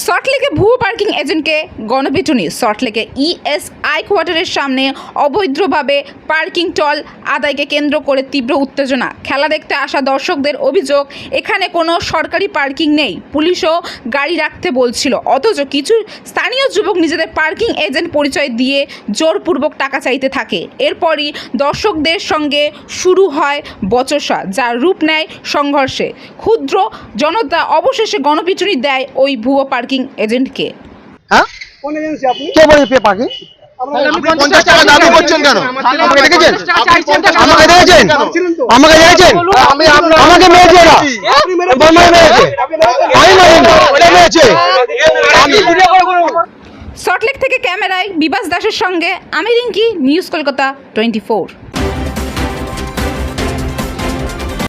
So সল্টলেকে ভুয়ো parking এজেন্টকে গণপিটুনি। সল্টলেকে ইএসআই কোয়ার্টারের সামনে অবৈধভাবে পার্কিং টল আদায়কে কেন্দ্র করে তীব্র উত্তেজনা। খেলা দেখতে আসা দর্শকদের অভিযোগ, এখানে কোনো সরকারি পার্কিং নেই, পুলিশও গাড়ি রাখতে বলছিল। অথচ কিছু স্থানীয় যুবক নিজেদের পার্কিং এজেন্ট পরিচয় দিয়ে জোরপূর্বক টাকা চাইতে থাকে। এরপরই দর্শকদের সঙ্গে শুরু হয় বচসা, যার রূপ নেয় সংঘর্ষে। ক্ষুদ্র জনতা অবশেষে গণপিটুনি দেয় ওই ভুয়ো পার্কিং এজেন্টকে হ্যাঁ? কোন এজেন্সি আপনি? কে বলে আমাকে মেরেছে সল্টলেক থেকে ক্যামেরায় বিবাস দাসের সঙ্গে আমি Rinki news Kolkata twenty four.